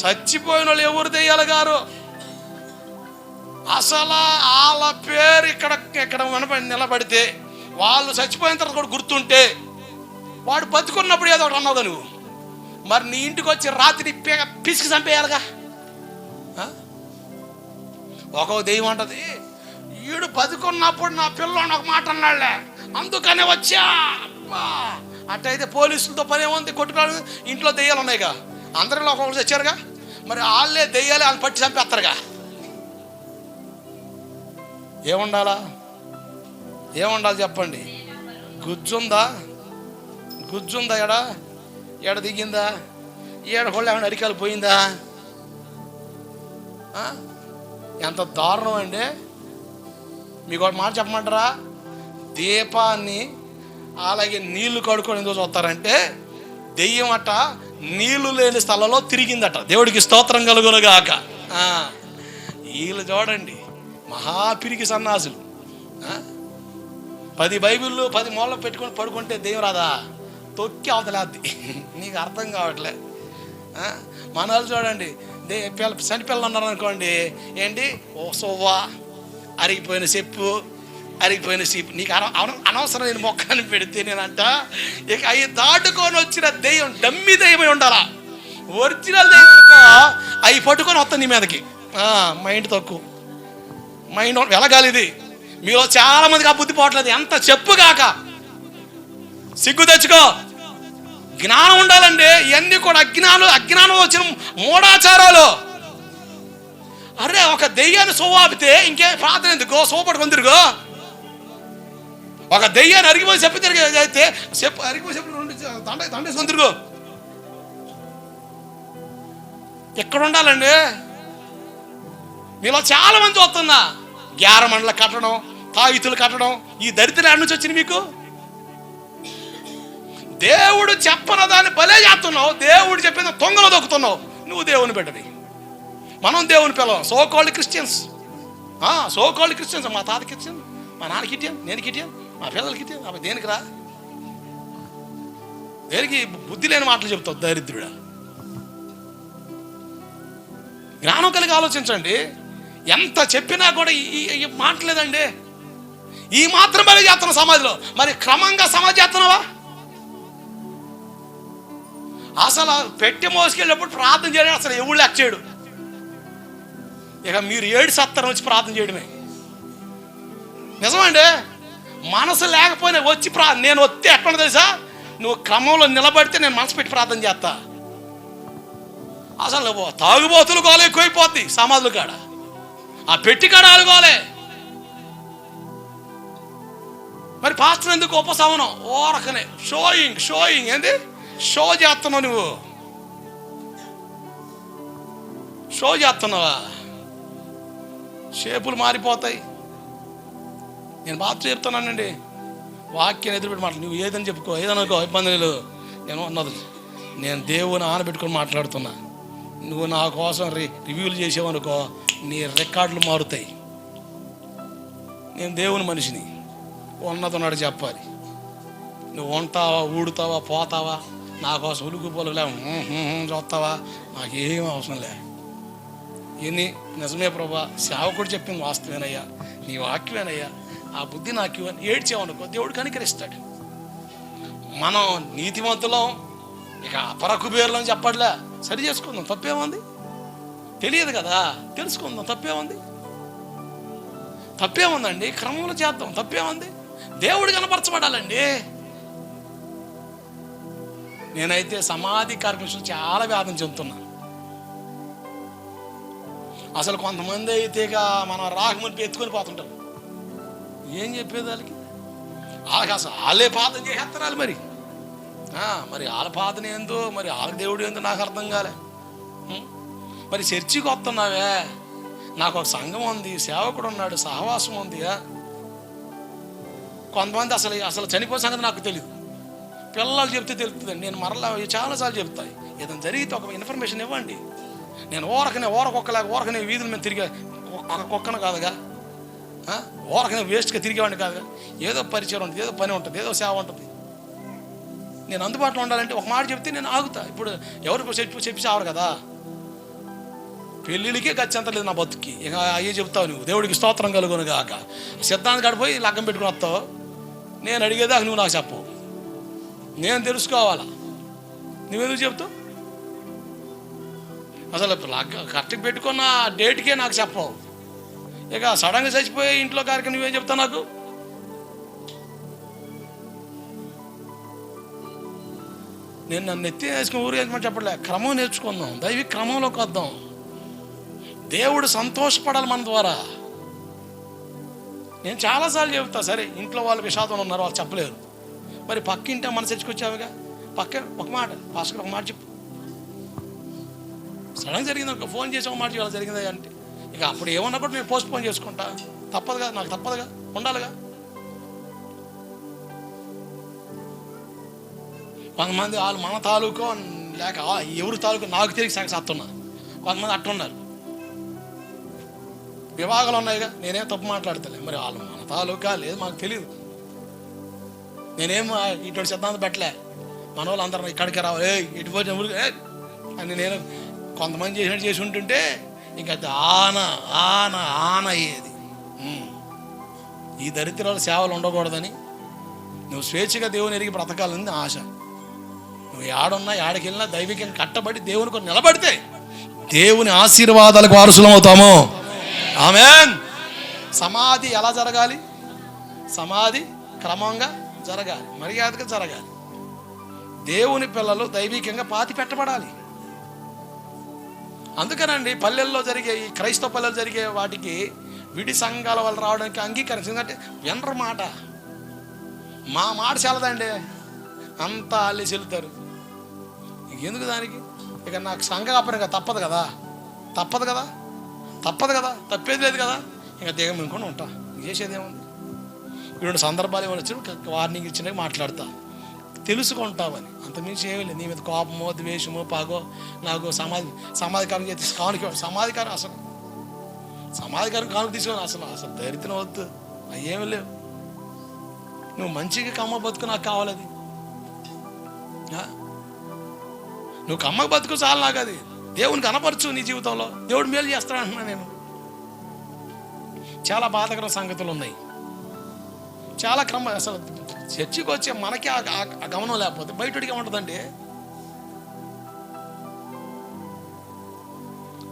చచ్చిపోయిన వాళ్ళు ఎవరు దెయ్యాలు గారు? అసలు వాళ్ళ పేరు ఇక్కడ ఇక్కడ వినపడి నిలబడితే వాళ్ళు చచ్చిపోయిన తర్వాత కూడా గుర్తుంటే వాడు బతుకున్నప్పుడు ఏదో ఒకటి అన్నావు నువ్వు. మరి నీ ఇంటికి వచ్చి రాత్రి పిసికి చంపేయాలిగా? ఒక దెయ్యం అంటది ఈడు బతుకున్నప్పుడు నా పిల్లని ఒక మాట అన్నాడులే అందుకనే వచ్చా. అట్టయితే పోలీసులతో పని ఏముంది? కొట్టుకోవాలి ఇంట్లో దెయ్యాలు ఉన్నాయిగా. అందరిలో లోకంలో తెచ్చారుగా? మరి వాళ్ళే దెయ్యాలే వాళ్ళు పట్టి చంపేస్తారుగా? ఏముండాలా? ఏముండాలి చెప్పండి? గుజ్జుందా? గుజ్జుందా ఎడ? ఎడ దిగిందా? ఏడ కొళ్ళు ఏమైనా అరికాలు పోయిందా? ఎంత దారుణం అండి. మీకు ఒక మాట చెప్పమంటారా? దీపాన్ని అలాగే నీళ్ళు కడుక్కొని ఎందుకు చూస్తారంటే దెయ్యం అట్ట నీళ్ళు లేని స్థలంలో తిరిగిందట. దేవుడికి స్తోత్రం కలుగునుగాక. వీళ్ళు చూడండి మహాపిరికి సన్నాసులు? పది బైబిళ్ళు పది మూల పెట్టుకొని పడుకుంటే దెయ్యం రాదా తొక్కి అవతలేద్ది. నీకు అర్థం కావట్లే. ఆ? మన వాళ్ళు చూడండి దే పిల్ల చని పిల్లలు ఉన్నారు అనుకోండి ఏంటి? ఓ సోవా అరిగిపోయిన చెప్పు అరిగిపోయిన సీపు. నీకు అన అనవసరం నేను మొక్కని పెడితే నేనంట ఇక అవి దాటుకొని వచ్చిన దెయ్యం డమ్మి దెయ్యమై ఉండాలా? ఒరిజినల్ దెయ్యం అవి పట్టుకొని వస్తాను నీ మీదకి. మైండ్ తక్కువ. మైండ్ వెలగాలి ఇది మీలో చాలా మందికి ఆ బుద్ధి పోవట్లేదు. ఎంత చెప్పుగాక సిగ్గు తెచ్చుకో. జ్ఞానం ఉండాలండి. ఇవన్నీ కూడా అజ్ఞానం అజ్ఞానం వచ్చిన మూఢాచారాలు. అరే ఒక దెయ్యాన్ని సోవాపితే ఇంకే ప్రార్థన ఎందుకో? సోపడుకొని తిరుగు. ఒక దెయ్యాన్ని అరిగిపోయి చెప్పి తిరిగి అయితే చెప్పు అరిగిపోయి చెప్పి రెండు దండ దండేసుకొని తిరుగు. ఎక్కడ ఉండాలండి? మీలో చాలా మంది చూస్తున్నా. గ్యార మండల కట్టడం తాయితులు కట్టడం ఈ దరిద్రం నుంచి వచ్చింది మీకు? దేవుడు చెప్పన దాన్ని భలే చేస్తున్నావు. దేవుడు చెప్పిన తొంగలో దొక్కుతున్నావు. నువ్వు దేవుని బిడ్డవి. మనం దేవుని పిలవం సో కాల్డ్ క్రిస్టియన్స్ సోకాళ్ళు క్రిస్టియన్స్ మా తాత క్రిస్టియన్ మా నాన్న కిటియన్ నేను కిటియన్ మా పిల్లలకి కిటియన్ దేనికి రా? దేనికి బుద్ధి లేని మాటలు చెప్తావు దరిద్రుడా? జ్ఞానం కలిగి ఆలోచించండి. ఎంత చెప్పినా కూడా ఈ- ఈ మాటలేదండి ఈ మాత్రం బలి చేస్తున్నావు సమాధిలో మరి క్రమంగా సమాధి చేస్తున్నావా? అసలు పెట్టి మోసుకెళ్ళినప్పుడు ప్రార్థన చేయడం అసలు ఎవడు లెక్క చేయడు. ఇక మీరు ఏడు సత్తరం వచ్చి ప్రార్థన చేయడమే. నిజమండి? మనసు లేకపోయినా వచ్చి ప్రా నేను వస్తే ఎక్కడ తెలుసా? నువ్వు క్రమంలో నిలబడితే నేను మనసు పెట్టి ప్రార్థన చేస్తా. అసలు తాగుబోతులు గోలే ఎక్కువైపోద్ది సమాధులు కాడ. ఆ పెట్టి కాడ ఆలుగోలే మరి పాస్టర్ ఎందుకు ఉపశమనం? ఓరకనే. షోయింగ్ షోయింగ్ ఏంది? షో చేస్తున్నావు నువ్వు. షో చేస్తున్నావా? షేపులు మారిపోతాయి. నేను బాధ చెప్తున్నానండి వాక్యం ఎదురుపెట్టి మాట్లాడు. నువ్వు ఏదని చెప్పుకో ఏదనుకో ఇబ్బంది లేదు. నేను అన్నది నేను దేవుని ఆనబెట్టుకొని మాట్లాడుతున్నా. నువ్వు నా కోసం రి రివ్యూలు చేసావనుకో నీ రికార్డులు మారుతాయి. నేను దేవుని మనిషిని. ఉన్నతున్నాడు చెప్పాలి. నువ్వు ఉంటావా ఊడుతావా పోతావా? నా కోసం ఉలుగుపోలే చూస్తావా? నాకేం అవసరం లే. ఎన్ని నిజమే ప్రభా. సేవకుడు చెప్పింది వాస్తవేనయ్యా. నీ వాక్యమేనయ్యా. ఆ బుద్ధి నాకు ఇవ్వని ఏడ్చావనుకో దేవుడు కనికరిస్తాడు. మనం నీతివంతులం ఇక అపర కుబేరులని చెప్పట్లే. సరి చేసుకుందాం తప్పేముంది? తెలియదు కదా తెలుసుకుందాం తప్పేముంది? తప్పేముందండి? క్రమంలో చేద్దాం తప్పేముంది? దేవుడు కనపరచబడాలండి. నేనైతే సమాధి కార్యక్రమం చాలా వ్యాధం చెందుతున్నాను అసలు కొంతమంది అయితే ఇక మనం రాకమునిపి ఎత్తుకొని పోతుంటారు. ఏం చెప్పేది వాళ్ళకి? వాళ్ళకి అసలు వాళ్ళే పాదం చేసేస్తారు మరి. మరి వాళ్ళ పాదన ఏందో మరి వాళ్ళ దేవుడు ఏందో నాకు అర్థం కాలే. మరి చర్చికి వస్తున్నావే. నాకు ఒక సంఘం ఉంది సేవకుడు ఉన్నాడు సహవాసం ఉంది. కొంతమంది అసలు అసలు చనిపోయిన సంగతి నాకు తెలియదు పిల్లలు చెప్తే తెలుస్తుందండి. నేను మరలా చాలాసార్లు చెప్తాయి ఏదైనా జరిగితే ఒక ఇన్ఫర్మేషన్ ఇవ్వండి. నేను ఓరకనే ఓరకొక్కలాగా ఓరకనే వీధులు మేము తిరిగా ఒక్క కుక్కను కాదుగా. ఓరకనే వేస్ట్గా తిరిగేవాడిని కాదుగా ఏదో పరిచయం ఉంటుంది ఏదో పని ఉంటుంది ఏదో సేవ ఉంటుంది. నేను అందుబాటులో ఉండాలంటే ఒక మాట చెప్తే నేను ఆగుతా. ఇప్పుడు ఎవరు చెప్పి చెప్పి చావరు కదా. పెళ్ళిళ్ళకే గచ్చంత లేదు నా బతుకి ఇక అయ్యే చెప్తావు నువ్వు. దేవుడికి స్తోత్రం కలుగును కాక సిద్ధాంతం గడిపోయి లగ్గం పెట్టుకుని వస్తావు. నేను అడిగేదాకా నువ్వు నాకు చెప్పవు. నేను తెలుసుకోవాలా? నువ్వెందుకు చెప్తావు? అసలు లగ్గ కరెక్ట్గా పెట్టుకున్న డేట్కే నాకు చెప్పవు. ఇక సడన్గా చచ్చిపోయి ఇంట్లో కార్యక్రమం నువ్వేం చెప్తా నాకు? నేను నన్ను ఎత్తి వేసుకుని ఊరు వేసుకుని చెప్పలే క్రమం నేర్చుకుందాం. దైవి క్రమంలోకి వద్దాం. దేవుడు సంతోషపడాలి మన ద్వారా. నేను చాలాసార్లు చెబుతా సరే ఇంట్లో వాళ్ళు విషాదం ఉన్నారు వాళ్ళు చెప్పలేరు. మరి పక్కింటే మనసు తెచ్చుకొచ్చావుగా? పక్క ఒక మాట పాస్కర్ ఒక మాట చెప్పు. సడన్ జరిగింది ఒక ఫోన్ చేసి ఒక మాట ఇవాళ జరిగిందా అంటే? ఇక అప్పుడు ఏమన్నా కూడా నేను పోస్ట్ పోన్ చేసుకుంటా. తప్పదుగా నాకు తప్పదుగా ఉండాలిగా. కొంతమంది వాళ్ళు మన తాలూకో లేక ఎవరి తాలూకు నాకు తెలిసి సగ సత్తున్నారు కొంతమంది అట్టున్నారు వివాహాలు ఉన్నాయిగా నేనేం తప్పు మాట్లాడతలే. మరి వాళ్ళు మన తాలూకా లేదు మాకు తెలియదు నేనేం ఇటువంటి సిద్ధాంతం పెట్టలే. మన వాళ్ళు అందరం ఇక్కడికి రావాలి. ఏ ఇటు పోతే అని నేను కొంతమంది చేసినట్టు చేసి ఉంటుంటే ఇంకా అది ఆన ఆన ఆన అయ్యేది. ఈ దరిద్రాల సేవలు ఉండకూడదని నువ్వు స్వేచ్ఛగా దేవుని ఎరిగి బ్రతకాలని ఆశ. నువ్వు ఏడున్నా ఏడకెళ్ళినా దైవికంగా కట్టబడి దేవుని కొన్ని నిలబడితే దేవుని ఆశీర్వాదాలకు వారసులం అవుతాము. ఆమె సమాధి ఎలా జరగాలి? సమాధి క్రమంగా జరగాలి మర్యాదగా జరగాలి. దేవుని పిల్లలు దైవికంగా పాతి పెట్టబడాలి. అందుకనండి పల్లెల్లో జరిగే ఈ క్రైస్తవ పల్లెలు జరిగే వాటికి విడి సంఘాల వాళ్ళు రావడానికి అంగీకరించింది ఎందుకంటే వినరు మాట. మా మాట చల్లదండి అంతా అల్లి చెల్లుతారు. ఎందుకు దానికి? ఇక నాకు సంఘ తప్పదు కదా. తప్పదు కదా. తప్పదు కదా. తప్పేది లేదు కదా. ఇంకా దేగం ఇంకొని ఉంటా. చేసేది ఏముంది రెండు సందర్భాలు ఏమైనా వచ్చి వార్నింగ్ ఇచ్చినా మాట్లాడతా. తెలుసుకుంటావని. అంతమించి ఏమీ లేదు. నీ మీద కోపమో ద్వేషమో పాగో నాకు సమాధి సమాధికారం చేసి కానుక సమాధికారం అసలు. సమాధికారం కానుక తీసుకొని అసలు అసలు దరిద్రం వద్దు. అవి ఏమీ లేవు. నువ్వు మంచిగా కమ్మ బతుకు నాకు కావాలి అది. నువ్వు కమ్మ బతుకు చాలు నాకు అది. దేవుని కనపరచు నీ జీవితంలో. దేవుడు మేలు చేస్తాడు అంటున్నా నేను. చాలా బాధకర సంగతులు ఉన్నాయి. చాలా క్రమ అసలు చర్చికి వచ్చే మనకి ఆ గమనం లేకపోతే బయటడికి ఏముంటుందండి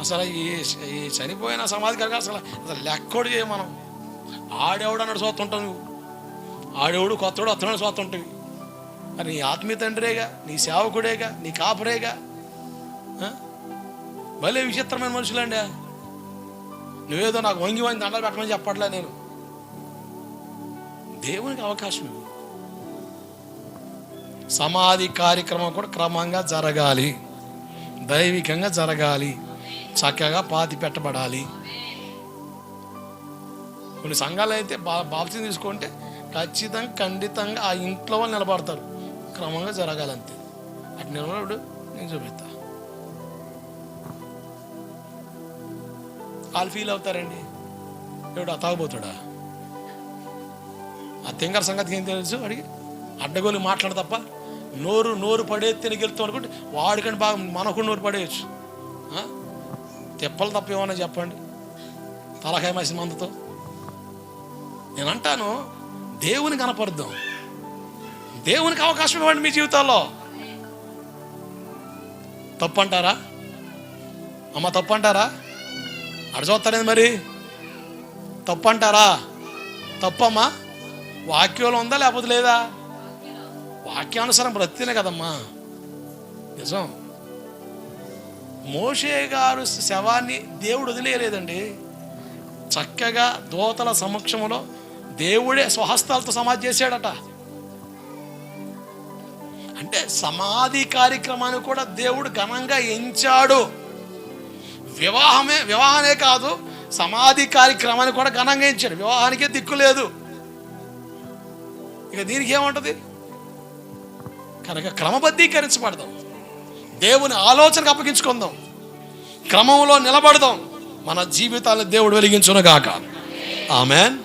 అసలు ఈ చనిపోయిన సమాధి కనుక అసలు అసలు లెక్కడు చేయ మనం. ఆడెవడు అన్నాడు చూస్తుంటావు నువ్వు? ఆడెవడు కొత్తడు అత్తడు చూస్తుంటావి మరి నీ ఆత్మీయ తండ్రేగా నీ సేవకుడేగా నీ కాపురేగా? భలే విచిత్రమైన మనుషులండి. నువ్వేదో నాకు వంగి వంగి దండలు పెట్టమని చెప్పట్లే నేను. దేవునికి అవకాశం ఇవ్వు. సమాధి కార్యక్రమం కూడా క్రమంగా జరగాలి. దైవికంగా జరగాలి. చక్కగా పాతి పెట్టబడాలి. కొన్ని సంఘాలు అయితే బా బాప్తి తీసుకుంటే ఖచ్చితంగా ఖండితంగా ఆ ఇంట్లో వాళ్ళు నిలబడతారు. క్రమంగా జరగాలంతే. అటు నిలబడు నేను చూపిస్తా. వాళ్ళు ఫీల్ అవుతారండి. ఎవడు అతాగబోతాడా ఆ తింగర సంగతికి ఏం తెలుసు? అడిగి అడ్డగోలు మాట్లాడ తప్ప నోరు నోరు పడే గెలుతాం అనుకుంటే వాడికంటే బాగా మనకు నోరు పడేయచ్చు. తెప్పలు తిప్పలు తప్ప ఏమన్నా చెప్పండి? తలకాయ మసి మందుతో. నేను అంటాను దేవుని కనపరుద్దాం దేవునికి అవకాశం ఇవ్వండి మీ జీవితాల్లో. తప్పంటారా? అమ్మ తప్పంటారా? అంటారా అడచొస్తాడేది మరి. తప్పంటారా? తప్పమ్మా. వాక్యంలో ఉందా లేకపోతే లేదా? వాక్యానుసారం బ్రతినే కదమ్మా. నిజం. మోషే గారు శవాన్ని దేవుడు వదిలేయలేదండి. చక్కగా దోతల సమక్షంలో దేవుడే స్వహస్తాలతో సమాధి చేశాడట. అంటే సమాధి కార్యక్రమాన్ని కూడా దేవుడు ఘనంగా ఎంచాడు. వివాహమే వివాహమే కాదు సమాధి కార్యక్రమాన్ని కూడా ఘనంగా ఎంచాడు. వివాహానికే దిక్కు లేదు. ఇక దీనికి ఏముంటుంది? కనుక క్రమబద్ధీకరించబడదాం. దేవుని ఆలోచనకు అప్పగించుకుందాం. క్రమంలో నిలబడదాం. మన జీవితాలను దేవుడు వెలిగించునగాక. ఆమెన్.